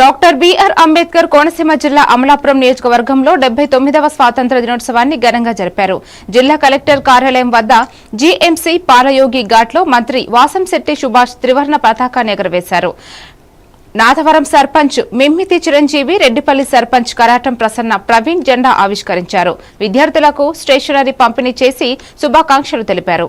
Doctor BR Ambedkar Konaseema జిల్లా అమలాపురం నియోజకవర్గంలో డెబ్బై తొమ్మిదవ స్వాతంత్ర దినోత్సవాన్ని ఘనంగా జరిపారు. జిల్లా కలెక్టర్ కార్యాలయం వద్ద జీఎంసీ పాలయోగి ఘాట్లో మంత్రి వాసంశెట్టి సుభాష్ త్రివర్ణ పతాకాన్ని ఎగురవేశారు. నాథవరం సర్పంచ్ మిమ్మితి చిరంజీవి రెడ్డిపల్లి సర్పంచ్ కరాటం ప్రసన్న ప్రవీణ్ జెండా ఆవిష్కరించారు. విద్యార్థులకు స్టేషనరీ పంపిణీ చేసి శుభాకాంక్షలు తెలిపారు.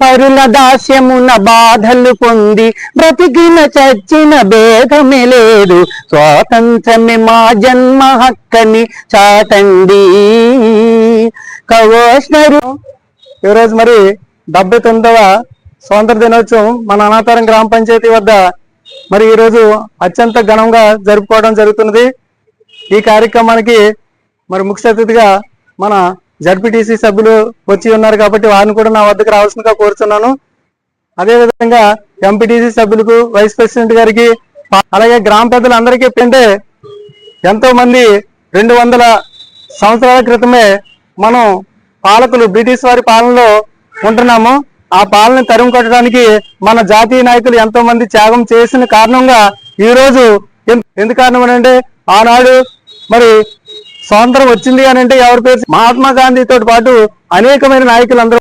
పరుల దాస్యమున బాధలు పొంది బ్రతికిన చచ్చిన భేదమే లేదు. స్వాతంత్రమే మా జన్మ హక్కని చాటండి. కవోష్ణరు ఈరోజు మరి డెబ్బై తొమ్మిదవ స్వాతంత్ర దినోత్సవం మన అనాతరం గ్రామ పంచాయతీ వద్ద మరి ఈరోజు అత్యంత ఘనంగా జరుపుకోవడం జరుగుతున్నది. ఈ కార్యక్రమానికి మరి ముఖ్య అతిథిగా మన జడ్పీటీసీ సభ్యులు వచ్చి ఉన్నారు కాబట్టి వారిని కూడా నా వద్దకు రావాల్సిందిగా కోరుతున్నాను అదేవిధంగా ఎంపీటీసీ సభ్యులకు వైస్ ప్రెసిడెంట్ గారికి అలాగే గ్రామ పెద్దలందరికీ ఏంటంటే ఎంతో మంది రెండు వందల సంవత్సరాల క్రితమే మనం పాలకులు బ్రిటిష్ వారి పాలనలో ఉంటున్నాము. ఆ పాలన తరుం కొట్టడానికి మన జాతీయ నాయకులు ఎంతో మంది త్యాగం చేసిన కారణంగా ఈరోజు ఎందు కారణం అంటే ఆనాడు మరి స్వాతంత్రం వచ్చింది అని అంటే ఎవరి పేరు? మహాత్మా గాంధీ తోటి పాటు అనేకమైన నాయకులు అందరూ